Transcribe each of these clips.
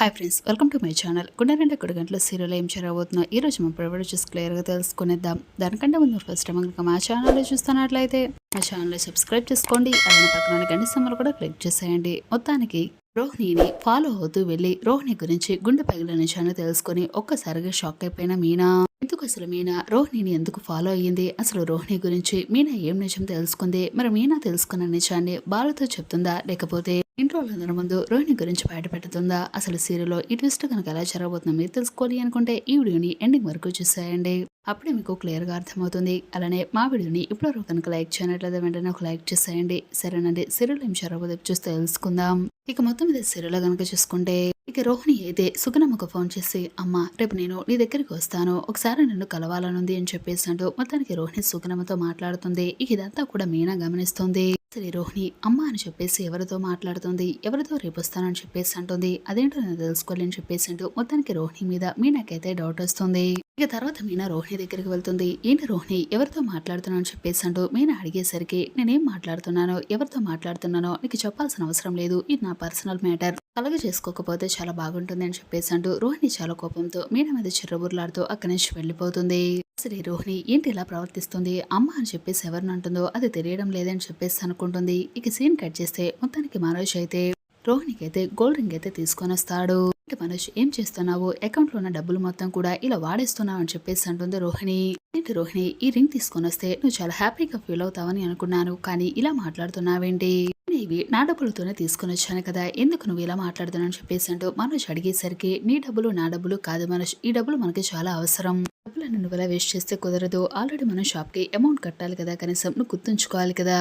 Hi friends welcome to my channel గుండె కొడు గంటల సీరియల్ ఏం జరగబోతుందో ఈ రోజు మనం ప్రొవైడ్ చూసి క్లియర్గా తెలుసుకునేద్దాం. దానికంటే ముందు ఫస్ట్ టైం కనుక మా ఛానల్లో చూస్తున్నట్లయితే మా ఛానల్ సబ్స్క్రైబ్ చేసుకోండి. అలానే పక్కన గంట సమ్మలు కూడా క్లిక్ చేసేయండి. మొత్తానికి రోహిణిని ఫాలో అవుతూ వెళ్ళి రోహిణి గురించి గుండె పగిలిన నిజాన్ని తెలుసుకొని ఒక్కసారిగా షాక్ అయిపోయిన మీనా. ఎందుకు అసలు మీనా? రోహిణిని ఎందుకు ఫాలో అయ్యింది? అసలు రోహిణి గురించి మీనా ఏం నిజం తెలుసుకుంది? మరి మీనా తెలుసుకున్న నిజాన్ని బాలతో చెప్తుందా? లేకపోతే ఇంట్లో వాళ్ళందరి ముందు రోహిణి గురించి బయటపెడుతుందా అసలు సీరియల్లో ఈ ట్విస్ట్ కనుక ఎలా జరగబోతుందో మీరు తెలుసుకోవాలి అనుకుంటే ఈ వీడియోని ఎండింగ్ వరకు చూసేయండి. అప్పుడే మీకు క్లియర్గా అర్థమవుతుంది. అలానే మా వీడియోని ఇప్పుడు కనుక లైక్ చేయనట్లయితే వెంటనే ఒక లైక్ చేసేయండి. సరేనండి సీరియల్ ఏం జరగబోదో చూస్తే తెలుసుకుందాం. ఇక మొత్తం మీద సీరియల్ కనుక చూసుకుంటే ఇక రోహిణి అయితే సుగనమ్మకు ఫోన్ చేసి అమ్మ రేపు నేను నీ దగ్గరికి వస్తాను. ఒకసారి నిన్ను కలవాలనుంది అని చెప్పేసి అంటూ మొత్తానికి రోహిణి సుగనమ్మతో మాట్లాడుతుంది. ఇక ఇదంతా కూడా మీనా గమనిస్తుంది. సరే రోహిణి అమ్మ అని చెప్పేసి ఎవరితో మాట్లాడుతుంది? ఎవరితో రేపు వస్తానని చెప్పేసి అంటుంది. అదేంటో నేను తెలుసుకోలేని చెప్పేసి అంటూ మొత్తానికి రోహిణి మీద మీనాకైతే డౌట్ వస్తుంది. ఇక తర్వాత మీనా రోహిణి దగ్గరికి వెళ్తుంది. ఏంటి రోహిణి ఎవరితో మాట్లాడుతున్నాను చెప్పేసి అంటూ మీనా అడిగేసరికి నేనేం మాట్లాడుతున్నానో ఎవరితో మాట్లాడుతున్నానో నీకు చెప్పాల్సిన అవసరం లేదు. ఇది నా పర్సనల్ మ్యాటర్ అలాగే చేసుకోకపోతే చాలా బాగుంటుంది అని చెప్పేసి అంటూ రోహిణి చాలా కోపంతో మీనా మీద చిర్రబుర్లాడుతూ అక్కడి నుంచి వెళ్ళిపోతుంది. సరే రోహిణి ఏంటి ఇలా ప్రవర్తిస్తుంది? అమ్మ అని చెప్పేసి ఎవరిని అంటుందో అది తెలియడం లేదని చెప్పేసి అనుకుంటుంది. ఇక సీన్ కట్ చేస్తే మొత్తానికి మనోజ్ అయితే రోహిణికి అయితే గోల్డ్ రింగ్ అయితే తీసుకొని వస్తాడు మనోజ్ ఏం చేస్తున్నావు? అకౌంట్లో ఉన్న డబ్బులు మొత్తం కూడా ఇలా వాడేస్తున్నావు అని చెప్పేసి అంటుంది రోహిణి. ఏంటి రోహిణి ఈ రింగ్ తీసుకొని వస్తే నువ్వు చాలా హ్యాపీగా ఫీల్ అవుతావని అనుకున్నాను కానీ ఇలా మాట్లాడుతున్నావేంటి? ఇవి నా డబ్బులతోనే తీసుకుని వచ్చాను కదా ఎందుకు నువ్వు ఇలా మాట్లాడుతున్నావు చెప్పేసి అంటూ మనోజ్ అడిగేసరికి నీ డబ్బులు నా డబ్బులు కాదు మనోజ్ ఈ డబ్బులు మనకి చాలా అవసరం. డబ్బులను నువ్వు ఇలా వేస్ట్ చేస్తే కుదరదు? ఆల్రెడీ మనం షాప్కి అమౌంట్ కట్టాలి కదా కనీసం నువ్వు గుర్తుంచుకోవాలి కదా.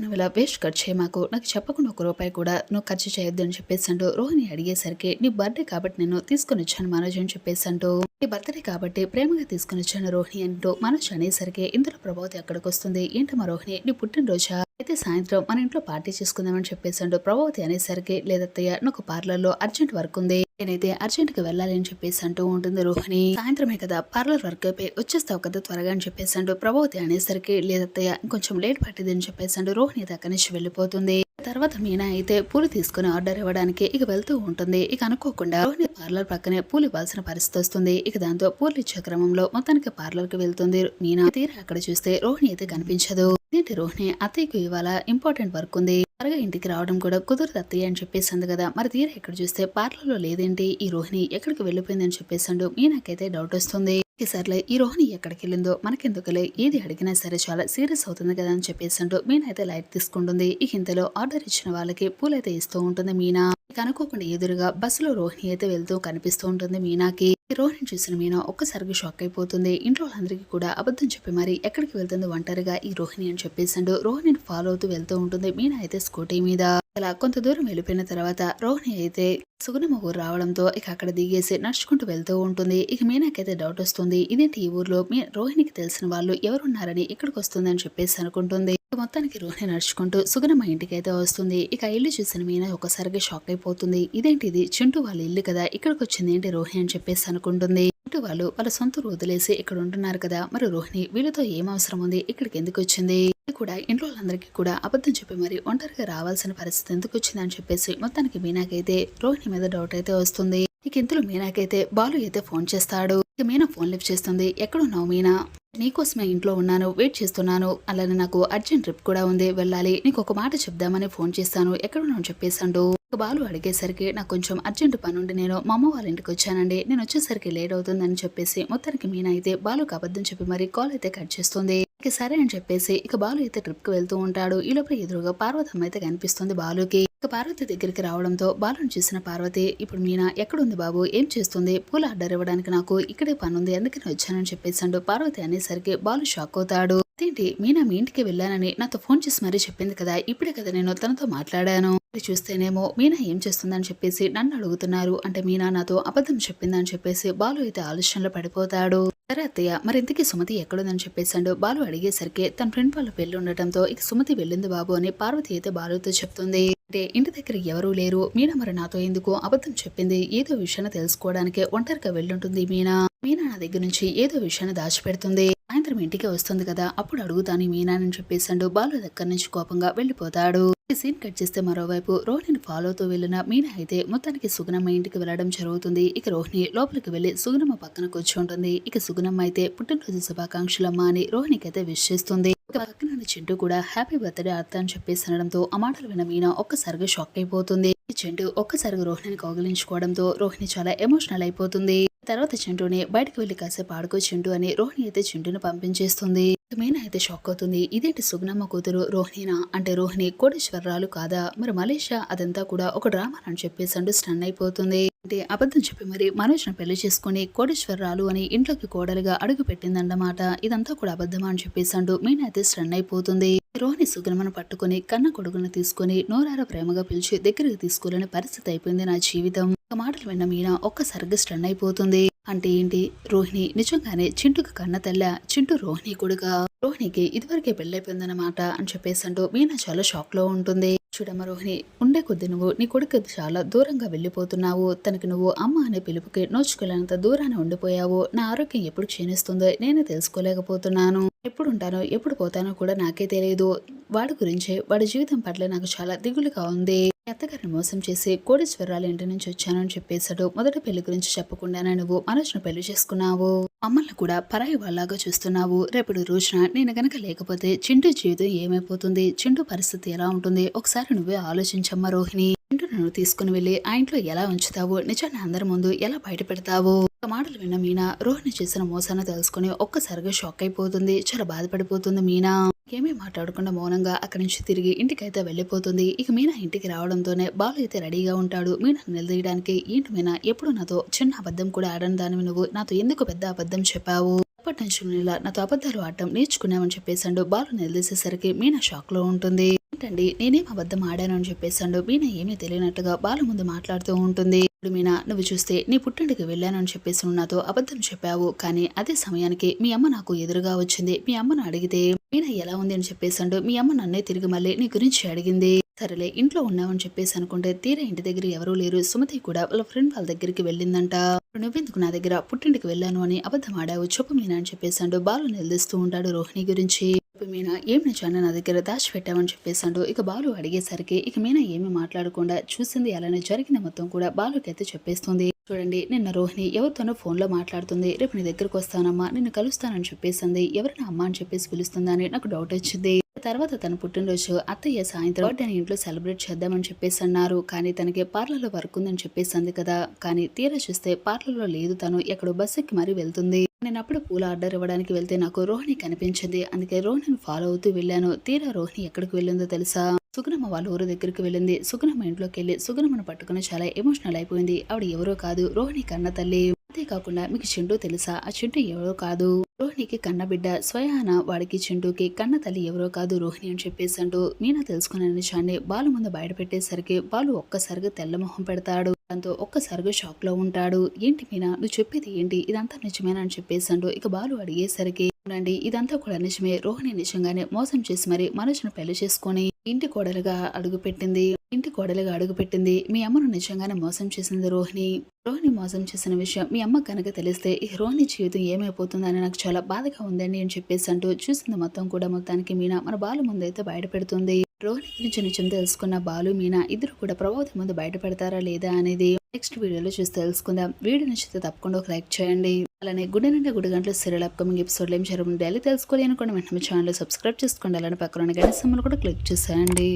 నువ్వు ఇలా వేస్ట్ ఖర్చు చేయమాకు నాకు చెప్పకుండా ఒక రూపాయి కూడా నువ్వు ఖర్చు చేయొద్దు అని చెప్పేసి రోహిణి అడిగేసరికి నీ బర్త్డే కాబట్టి నేను తీసుకొని వచ్చాను మనోజ్ అని చెప్పేసి నీ బర్త్డే కాబట్టి ప్రేమగా తీసుకొని వచ్చాను రోహిణి అంటూ మనోజ్ అనేసరికి ఇందులో ప్రభావతి అక్కడికి వస్తుంది. ఏంటమ్మా రోహిణి? నీ పుట్టినరోజా? అయితే సాయంత్రం మన ఇంట్లో పార్టీ చేసుకుందామని చెప్పేసాడు ప్రభావతి అనేసరికి లేదత్తయ్య నాకు పార్లర్లో అర్జెంట్ వర్క్ ఉంది. నేనైతే అర్జెంట్కి వెళ్ళాలి అని చెప్పేసి అంటూ ఉంటుంది రోహిణి. సాయంత్రమే కదా పార్లర్ వర్క్ అయిపోయి వచ్చేస్తావు కదా త్వరగా అని చెప్పేసి అంటూ ప్రభావతి అనేసరికి లేదత్తయ్య ఇంకొంచెం లేట్ పట్టింది అని చెప్పేసి అంటూ రోహిణి అక్కడి నుంచి వెళ్ళిపోతుంది. తర్వాత మీనా అయితే పూలు తీసుకుని ఆర్డర్ ఇవ్వడానికి ఇక వెళ్తూ ఉంటుంది. ఇక అనుకోకుండా రోహిణి పార్లర్ పక్కనే పూలు ఇవ్వాల్సిన పరిస్థితి వస్తుంది. ఇక దాంతో పూలు ఇచ్చే క్రమంలో మొత్తానికి పార్లర్కి వెళ్తుంది మీనా. తీరా అక్కడ చూస్తే రోహిణి అయితే కనిపించదు. ఏంటి రోహిణి అత్తయ్యకు ఇవాళ ఇంపార్టెంట్ వర్క్ ఉంది. త్వరగా ఇంటికి రావడం కూడా కుదరదు అత్తయ్య అని చెప్పేసింది కదా. మరి తీరా ఇక్కడ చూస్తే పార్లర్లో లేదేంటి? ఈ రోహిణి ఎక్కడికి వెళ్ళిపోయింది అని చెప్పేసాడు. మీనాకైతే డౌట్ వస్తుంది. సర్లే ఈ రోహిణి ఎక్కడికి వెళ్ళిందో మనకెందుకులే ఏది అడిగినా సరే చాలా సీరియస్ అవుతుంది కదా అని చెప్పేసి మీనైతే లైట్ తీసుకుంటుంది. ఈ ఇంతలో ఆర్డర్ ఇచ్చిన వాళ్ళకి పూలైతే ఇస్తూ ఉంటుంది మీనా. ఇక అనుకోకుండా ఎదురుగా బస్సులో రోహిణి అయితే వెళ్తూ కనిపిస్తూ ఉంటుంది మీనాకి. రోహిణి చూసిన మీనా ఒక్కసారిగా షాక్ అయిపోతుంది. ఇంట్లో వాళ్ళందరికీ కూడా అబద్ధం చెప్పి మరి ఎక్కడికి వెళ్తుంది ఒంటరిగా ఈ రోహిణి అని చెప్పేసాడు రోహిణిని ఫాలో అవుతూ వెళ్తూ ఉంటుంది మీనా అయితే స్కూటీ మీద. అలా కొంత దూరం వెళ్ళిపోయిన తర్వాత రోహిణి అయితే సుగుణమ్మ ఊరు రావడంతో ఇక అక్కడ దిగేసి నడుచుకుంటూ వెళ్తూ ఉంటుంది. ఇక మీనాకైతే డౌట్ వస్తుంది. ఇదేంటి ఈ ఊర్లో? మీ రోహిణికి తెలిసిన వాళ్ళు ఎవరున్నారని ఇక్కడికి వస్తుందని చెప్పేసి అనుకుంటుంది. మొత్తానికి రోహిణి నడుచుకుంటూ సుగుణమ్మ ఇంటికి అయితే వస్తుంది. ఇక ఇల్లు చూసిన మీనా ఒకసారిగా షాక్ అయిపోతుంది. ఇదేంటి ఇది? చింటూ వాళ్ళ ఇల్లు కదా. ఇక్కడికి వచ్చింది ఏంటి రోహిణి అని చెప్పేసి అనుకుంటుంది. చింటూ వాళ్ళు వాళ్ళ సొంత వదిలేసి ఇక్కడ ఉంటున్నారు కదా. మరి రోహిణి వీళ్ళతో ఏం అవసరం ఉంది? ఇక్కడికి ఎందుకు వచ్చింది? కూడా ఇంట్లో వాళ్ళందరికీ కూడా అబద్ధం చెప్పి మరి ఒంటరిగా రావాల్సిన పరిస్థితి ఎందుకు వచ్చిందని చెప్పేసి మొత్తానికి మీనాకైతే రోహిణి మీద డౌట్ అయితే వస్తుంది. ఇక ఇంతలో మీనాకైతే బాలు అయితే ఫోన్ చేస్తాడు. ఇక మీనా ఫోన్ లిఫ్ట్ చేస్తుంది. ఎక్కడున్నావు మీనా? నీకోసమే ఇంట్లో ఉన్నాను వెయిట్ చేస్తున్నాను. అలానే నాకు అర్జెంట్ ట్రిప్ కూడా ఉంది. వెళ్ళాలి. నీకు ఒక మాట చెప్దామని ఫోన్ చేస్తాను ఎక్కడున్నావు చెప్పేసాడు బాలు అడిగేసరికి నాకు కొంచెం అర్జెంట్ పని ఉండి నేను మా అమ్మ వాళ్ళ ఇంటికి వచ్చానండి. నేను వచ్చేసరికి లేట్ అవుతుందని చెప్పేసి మొత్తానికి మీనా అయితే బాలుకు అబద్ధం చెప్పి మరి కాల్ అయితే కట్ చేస్తుంది. సరే అని చెప్పేసి ఇక బాలు అయితే ట్రిప్కి వెళ్తూ ఉంటాడు. ఈ లోపల ఎదురుగా పార్వతమ్మ అయితే కనిపిస్తుంది బాలుకి. ఇక పార్వతి దగ్గరికి రావడంతో బాలుని చూసిన పార్వతి ఇప్పుడు మీనా ఎక్కడుంది బాబు? ఏం చేస్తుంది? పూల ఆర్డర్ ఇవ్వడానికి నాకు ఇక్కడే పని ఉంది అందుకని వచ్చానని చెప్పేసాడు పార్వతి అనేసరికి బాలు షాక్ అవుతాడు. ఏంటి మీనా మీ ఇంటికి వెళ్ళానని నాతో ఫోన్ చేసి మరీ చెప్పింది కదా ఇప్పుడే కదా నేను తనతో మాట్లాడాను. చూస్తేనేమో మీనా ఏం చేస్తుందని చెప్పేసి నన్ను అడుగుతున్నారు. అంటే మీనా నాతో అబద్ధం చెప్పిందని చెప్పేసి బాలు అయితే ఆలోచనలో పడిపోతాడు. సరే అత్తయ్య మరి ఇంతకీ సుమతి ఎక్కడుందని చెప్పేశాడు. బాలు అడిగేసరికి తన ఫ్రెండ్ వాళ్ళ పెళ్ళి ఉండటంతో ఇక సుమతి వెళ్ళింది బాబు అని పార్వతి అయితే బాలుతో చెప్తుంది. అంటే ఇంటి దగ్గర ఎవరూ లేరు. మీనా మరి నాతో ఎందుకు అబద్ధం చెప్పింది? ఏదో విషయాన్ని తెలుసుకోవడానికి ఒంటరిగా వెళ్ళుంటుంది మీనా. మీనా నా దగ్గర నుంచి ఏదో విషయాన్ని దాచిపెడుతుంది. సాయంత్రం ఇంటికి వస్తుంది కదా అప్పుడు అడుగుతాను మీనా అని చెప్పేసాడు బాలు దగ్గర నుంచి కోపంగా వెళ్ళిపోతాడు. ఈ సీన్ కట్ చేస్తే మరోవైపు రోహిణిని ఫాలో అవుతూ వెళ్ళిన మీనా అయితే మొత్తానికి సుగుణమ్మ ఇంటికి వెళ్ళడం జరుగుతుంది. ఇక రోహిణి లోపలికి వెళ్ళి సుగుణమ్మ పక్కన కూర్చుంటుంది. ఇక సుగుణమ్మ అయితే పుట్టినరోజు శుభాకాంక్షలమ్మ అని రోహిణికి అయితే విష్ చేస్తుంది పక్కన చింటూ కూడా హ్యాపీ బర్త్డే అర్థం అని చెప్పేసి అనడంతో ఆ మాటలు విన్న మీనా ఒక్కసారిగా షాక్ అయిపోతుంది. ఈ ఒక్కసారిగా రోహిణిని కౌగిలించుకోవడంతో రోహిణి చాలా ఎమోషనల్ అయిపోతుంది. తర్వాత చింటూని బయటకు వెళ్ళి కాసేపు ఆడుకో చింటూ అని రోహిణి అయితే చింటూని పంపించేస్తుంది. మీనా అయితే షాక్ అవుతుంది. ఇదేంటి సుగ్నమ్మ కూతురు? రోహిణినా? అంటే రోహిణి కోటేశ్వరరాలు కాదా? మరి మలేషియా అదంతా కూడా ఒక డ్రామా అని చెప్పేసి అంటూ స్టన్ అయిపోతుంది. అంటే అబద్ధం చెప్పి మరి మనోజ్ను పెళ్ళి చేసుకుని కోటేశ్వరరాలు అని ఇంట్లోకి కోడలుగా అడుగు పెట్టిందన్నమాట. ఇదంతా కూడా అబద్ధమా అని చెప్పేసి అంటూ మీనా అయితే స్టన్ అయిపోతుంది. రోహిణి సుగ్నమ్మను పట్టుకుని కన్న కొడుకును తీసుకుని నోరార ప్రేమగా పిలిచి దగ్గరికి తీసుకోలేని పరిస్థితి అయిపోయింది నా జీవితం. ఒక మాటలు విన్న మీనా ఒక్కసారిగా స్టన్ అయిపోతుంది. అంటే ఏంటి? రోహిణి నిజంగానే చింటుకు కన్న తెల్ల చింటూ రోహిణి కొడుక? రోహిణికి ఇదివరకే పెళ్ళైపోయిందనమాట అని చెప్పేసి అంటూ మీనా చాలా షాక్లో ఉంటుంది. చూడమ్మ రోహిణి ఉండే కొద్ది నువ్వు నీ కొడుకు చాలా దూరంగా వెళ్ళిపోతున్నావు. తనకి నువ్వు అమ్మ అనే పిలుపుకి నోచుకోలేనంత దూరాన్ని ఉండిపోయావు. నా ఆరోగ్యం ఎప్పుడు క్షీణిస్తుందో? నేనే తెలుసుకోలేకపోతున్నాను. ఎప్పుడు ఉంటానో ఎప్పుడు పోతానో కూడా నాకే తెలియదు వాడి గురించే వాడి జీవితం పట్ల నాకు చాలా దిగులుగా ఉంది. అత్తగారిని మోసం చేసి కోడీశ్వరరాలు ఇంటి నుంచి వచ్చానని చెప్పేశాడు. మొదటి పెళ్ళి గురించి చెప్పకుండానే నువ్వు మనోజ్ను పెళ్ళి చేసుకున్నావు. మమ్మల్ని కూడా పరాయి వాళ్ళగా చూస్తున్నావు. రేపటి రోజున నేను గనక లేకపోతే చింటూ జీవితం ఏమైపోతుంది? చింటూ పరిస్థితి ఎలా ఉంటుంది? ఒకసారి నువ్వే ఆలోచించమ్మా రోహిణి. చింటూ నన్ను తీసుకుని వెళ్ళి ఆ ఇంట్లో ఎలా ఉంచుతావు? నిజాన్ని అందరి ముందు ఎలా బయట పెడతావు ఒక మాటలు విన్న మీనా రోహిణి చేసిన మోసాన్ని తెలుసుకుని ఒక్కసారిగా షాక్ అయిపోతుంది. చాలా బాధపడిపోతుంది మీనా. ఏమీ మాట్లాడకుండా మౌనంగా అక్కడి నుంచి తిరిగి ఇంటికైతే వెళ్ళిపోతుంది. ఇక మీనా ఇంటికి రావడంతోనే బాలు అయితే రెడీగా ఉంటాడు. మీనా నిలదీయడానికి ఏంటి మీనా ఎప్పుడు నాతో చిన్న అబద్ధం కూడా ఆడని దానివి నువ్వు నాతో ఎందుకు పెద్ద అబద్ధం చెప్పావు? అప్పటి నుంచి నాతో అబద్ధాలు ఆడటం నేర్చుకున్నామని చెప్పేసాడు బాలు నిలదీసేసరికి మీనా షాక్లో ఉంటుంది. ఏంటండి? నేనేం అబద్ధం ఆడాను అని చెప్పేసాడు మీనా ఏమీ తెలియనట్టుగా బాలు ముందు మాట్లాడుతూ ఉంటుంది. ఇప్పుడు మీనా నువ్వు చూస్తే నీ పుట్టింటికి వెళ్ళాను అని చెప్పేసి నాతో అబద్ధం చెప్పావు. కానీ అదే సమయానికి మీ అమ్మ నాకు ఎదురుగా వచ్చింది. మీ అమ్మను అడిగితే మీనా ఎలా ఉంది? అని చెప్పేసాడు మీ అమ్మ నన్నే తిరిగి మళ్ళీ నీ గురించి అడిగింది. సరేలే ఇంట్లో ఉన్నావని చెప్పేసి అనుకుంటే తీరా ఇంటి దగ్గర ఎవరూ లేరు. సుమతి కూడా వాళ్ళ ఫ్రెండ్ వాళ్ళ దగ్గరికి వెళ్ళిందంట. నువ్వెందుకు నా దగ్గర పుట్టింటికి వెళ్ళాను అని అబద్ధం ఆడావు? చెప్పు మీనా అని చెప్పేసాడు బాలు నిలదీస్తూ ఉంటాడు రోహిణి గురించి. చెప్పు మీనా ఏమి నిజాన్ని నా దగ్గర దాచిపెట్టామని చెప్పేశాడు. ఇక బాలు అడిగేసరికి ఇక మీనా ఏమి మాట్లాడకుండా చూసింది అలానే జరిగిన మొత్తం కూడా బాలుకి అయితే చెప్పేస్తుంది. చూడండి నిన్న రోహిణి ఎవరితోనో ఫోన్లో మాట్లాడుతుంది. రేపు నీ దగ్గరకు వస్తానమ్మా నిన్ను కలుస్తానని చెప్పేసింది. ఎవరిని అమ్మ అని చెప్పేసి పిలుస్తుందని నాకు డౌట్ వచ్చింది. తర్వాత తన పుట్టినరోజు అత్తయ్య సాయంత్రం బర్త్డేని ఇంట్లో సెలబ్రేట్ చేద్దామని చెప్పేసి అన్నారు. కానీ తనకి పార్లర్లో వర్క్ ఉందని చెప్పేసి అంది కదా. కానీ తీరా చూస్తే పార్లర్లో లేదు తను ఎక్కడో బస్సుకి మరీ వెళ్తుంది. నేను అప్పుడు పూల ఆర్డర్ ఇవ్వడానికి వెళ్తే నాకు రోహిణి కనిపించింది. అందుకే రోహిణిని ఫాలో అవుతూ వెళ్ళాను. తీరా రోహిణి ఎక్కడికి వెళ్ళిందో తెలుసా? సుగుణమ్మ వాళ్ళ ఊరు దగ్గరికి వెళ్ళింది. సుగుణమ్మ ఇంట్లోకి వెళ్ళి సుగుణమ్మను పట్టుకుని చాలా ఎమోషనల్ అయిపోయింది. ఆవిడ ఎవరో కాదు రోహిణి కన్న తల్లి. అంతేకాకుండా మీకు చింటూ తెలుసా? ఆ చింటూ ఎవరో కాదు. రోహిణికి కన్న బిడ్డ స్వయాన వాడికి చింటూకి కన్న తల్లి ఎవరో కాదు రోహిణి అని చెప్పేసి అంటూ మీనా తెలుసుకున్న నిజాన్ని బాలు ముందు బయట పెట్టేసరికి బాలు ఒక్కసారిగా తెల్లమొహం పెడతాడు. దాంతో ఒక్కసారిగా షాక్లో ఉంటాడు. ఏంటి మీనా? నువ్వు చెప్పేది ఏంటి? ఇదంతా నిజమేనా? అని చెప్పేసాడు ఇక బాలు అడిగేసరికి ఉండండి ఇదంతా కూడా నిజమే. రోహిణి నిజంగానే మోసం చేసి మరి మనసును పెళ్ళి చేసుకొని ఇంటి కోడలుగా అడుగుపెట్టింది. ఇంటి కోడలుగా అడుగుపెట్టింది. మీ అమ్మను నిజంగానే మోసం చేసింది రోహిణి. రోహిణి మోసం చేసిన విషయం మీ అమ్మ కనుక తెలిస్తే ఈ రోహిణి జీవితం ఏమైపోతుందని నాకు చాలా బాధగా ఉందండి అని చెప్పేసి అంటూ చూసింది మొత్తం కూడా మొత్తానికి మీనా. మన బాలు ముందైతే బయట పెడుతుంది రోహిణి గురించి నిజం తెలుసుకున్న బాలు మీనా ఇద్దరు కూడా ప్రభావతి ముందు బయటపడతారా లేదా అనేది నెక్స్ట్ వీడియోలో చూసి తెలుసుకుందాం. వీడియో నచ్చితే తప్పకుండా ఒక లైక్ చేయండి. అలానే గుడి నుండి గుడి గంటల సీరియల్ అప్కమింగ్ ఎపిసోడ్లు ఏం జరుగుతుంది డైలీ తెలుసుకోవాలి అనుకోండి. వెంటనే ఛానల్ సబ్స్క్రైబ్ చేసుకోండి. అలానే పక్కన గణేశమ్మలు కూడా క్లిక్ చేసేయండి.